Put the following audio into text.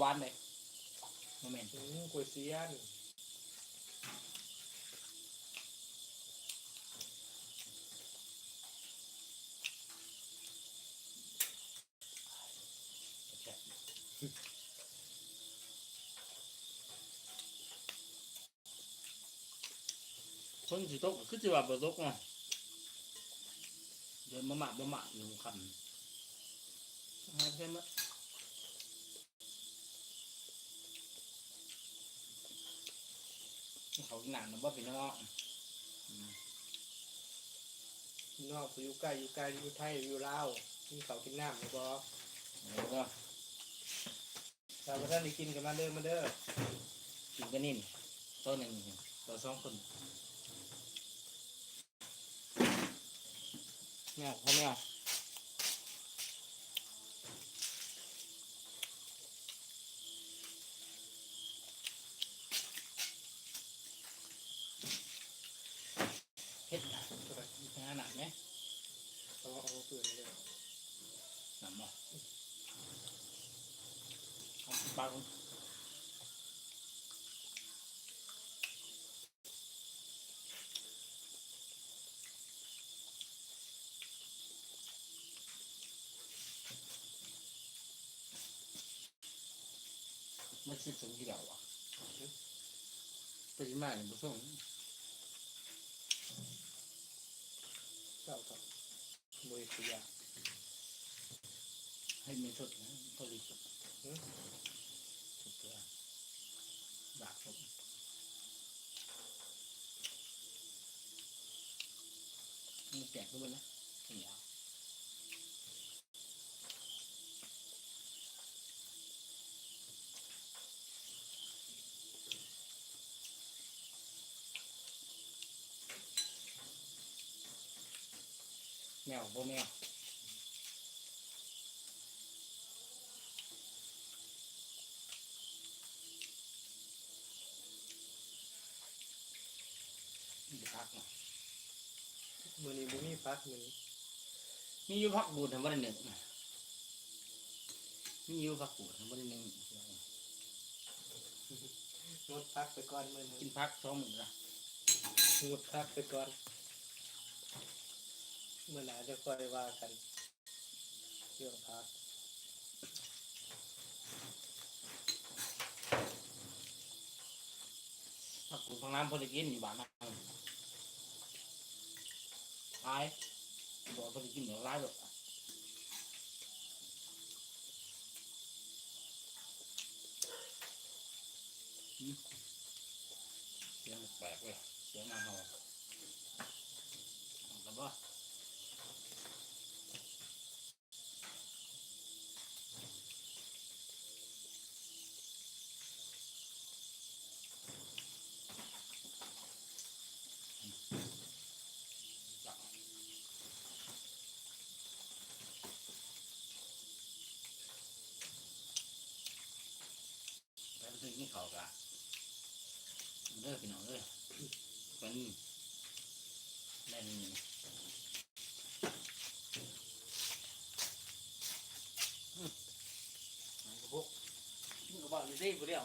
หวานเลยโมเมนต์อืมกล้วยเซียนคนสิตกคือสิว่าบ่ตกเนาะเดินมาหมาบ่หมาอยู่คำหาใช่ไหม เขาหนังนะบ่พี่น้องอืมนอกอยู่ใกล้อยู่ไกลอยู่ไทยอยู่ลาวมีเขาวกินน้ำไหมบอแล้วก็ถ้าว่าท่านได้กินกันมาเด้อมาเด้อกินกันนี่นี่ตัวหนึ่งตัวสองคนแมวพ่อแมวเฮ็ดนะงานหนัก ไหมเอาเอาเปลือกเลยหนักบ่เอาปลาคนมันสิสูงกี่ดาววะไปที่มาเนี่ยบ่ส่ง เจ้าต่อมวยสุยาให้มีสดนะบริสุทธิ์สุดตัวดาบสุดมันแตกด้วยนะเหนียว แมวบ่แมวมีพักเนาะมือนี้บุมีพักมือนี้มีอยู่พักบูดทำวันหนึ่งมีอยู่พักบูดทำวันหนึ่งงดพักไปก่อนมือกินี้นพักสองมื้อละงดพักไปก่อน เมื่อไหร่จะค่อยว่ากันเรื่องพักพักบูดพักน้ำพอได้กินอยู่บ้านนะตายบอกพอได้กินเดี๋ยวร้ายแบบเสียงแปลกเลยเสียงมาเห่าแต่ว่าแล้วถึงนี่ เขากะเลิกพี่น้องเลยมันเล่นอืมมันก็พวกนี่ก็บอกอยู่ที่บุเรียว